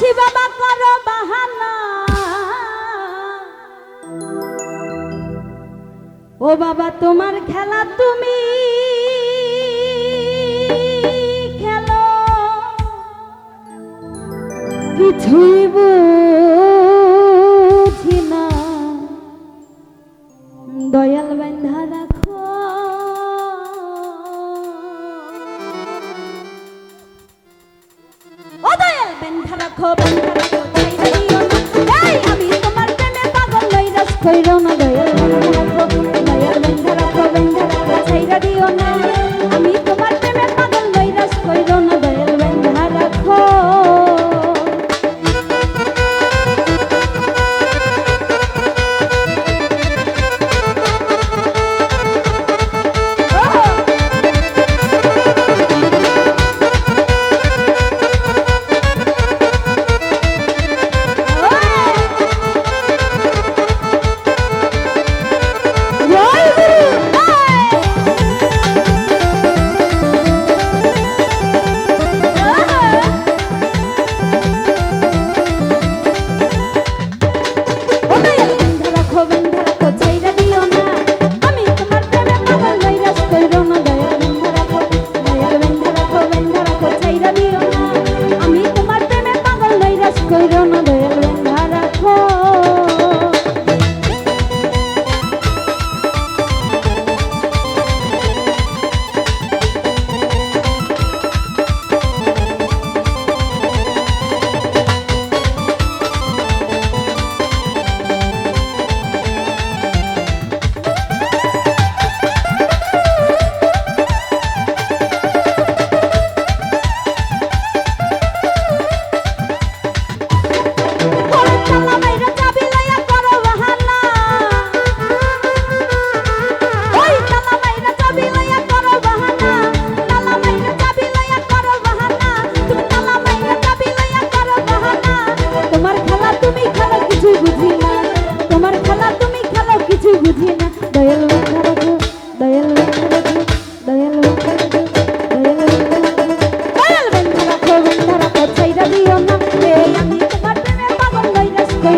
বাবা বাহানা। ও বাবা তোমার খেলা তুমি খেলো। কিছুই বুঝি না। দয়াল দেখো কইরো না।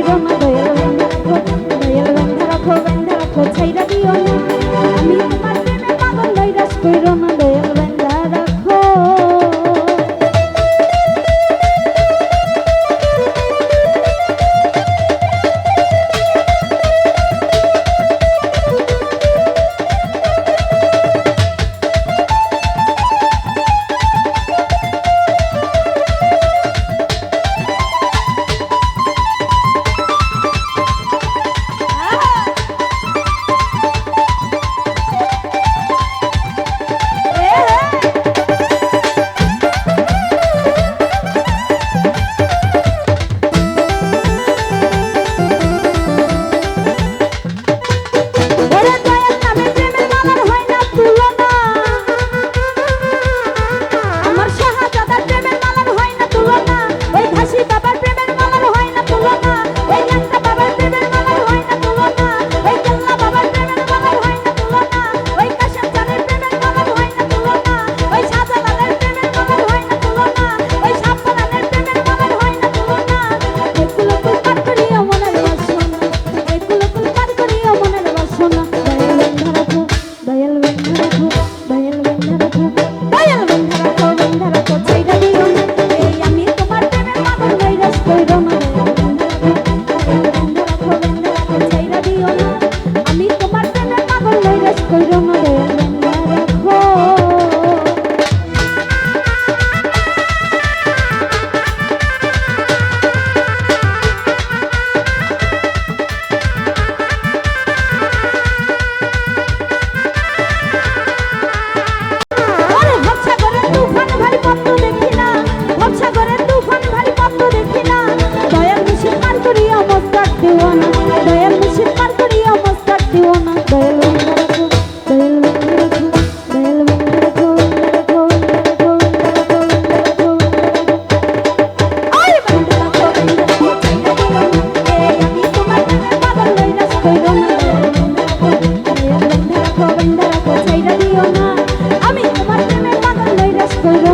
রঙ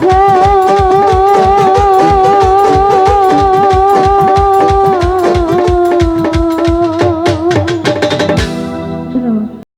Whoa.